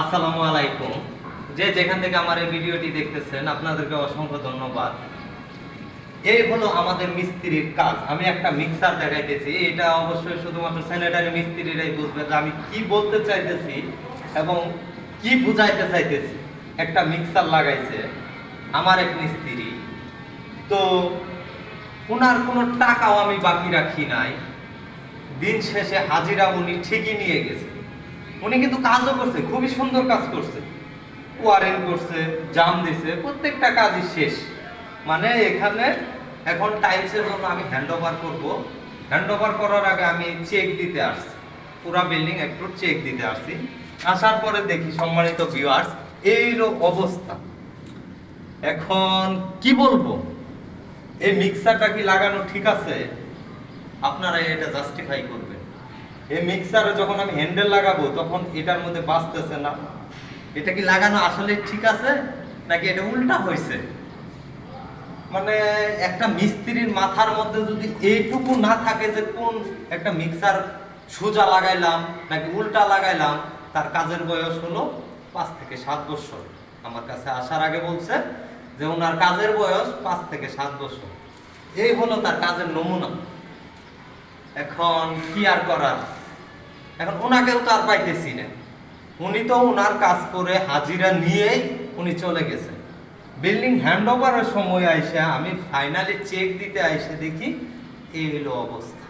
আসসালামু আলাইকুম। যে যেখান থেকে আমার এই ভিডিওটি দেখতেছেন, আপনাদেরকে অসংখ্য ধন্যবাদ। এই হলো আমাদের মিস্ত্রির কাজ। আমি একটা মিক্সার দেখাইতেছি। এটা অবশ্যই শুধুমাত্র স্যানিটারি মিস্ত্রিরাই বুঝবে যে আমি কি বলতে চাইতেছি এবং কি বুঝাইতে চাইতেছি। একটা মিক্সার লাগাইছে আমার এক মিস্ত্রি। তো ওনার কোনো টাকাও আমি বাকি রাখি নাই। দিন শেষে হাজিরা উনি ঠিকই নিয়ে গেছে। উনি কিন্তু কাজও করছে, খুবই সুন্দর কাজ করছে। ওয়ারিং করছে, জাম দিছে, প্রত্যেকটা কাজই শেষ। মানে এখানে এখন টাইলসের জন্য আমি হ্যান্ড ওভার করব। হ্যান্ড ওভার করার আগে আমি চেক দিতে আসছি। পুরা বিল্ডিং একটু চেক দিতে আসছি। আসার পরে দেখি সম্মানিত ভিউয়ার্স এই অবস্থা। এখন কি বলব? এই মিক্সারটা কি লাগানো ঠিক আছে? আপনারা এটা জাস্টিফাই করবেন। এই মিক্সারে যখন আমি হ্যান্ডেল লাগাবো, তখন এটার মধ্যে বাঁচতেছে না। এটা কি লাগানো আসলে ঠিক আছে, নাকি এটা উল্টা হয়েছে মানে একটা মিস্ত্রির মাথার মধ্যে যদি এইটুকু না থাকে যে কোন একটা মিক্সার সোজা লাগাইলাম, নাকি উল্টা লাগাইলাম, তার কাজের বয়স হলো পাঁচ থেকে সাত বছর। আমার কাছে আসার আগে বলছে যে ওনার কাজের বয়স পাঁচ থেকে সাত বছর। এই হলো তার কাজের নমুনা। এখন কি আর করার? এখন ওনাকেও তো আর পাইতেছি না। উনি তো ওনার কাজ করে হাজিরা নিয়েই উনি চলে গেছে। বিল্ডিং হ্যান্ড ওভারের সময় আইসা আমি ফাইনালি চেক দিতে আইসে দেখি এই হলো অবস্থা।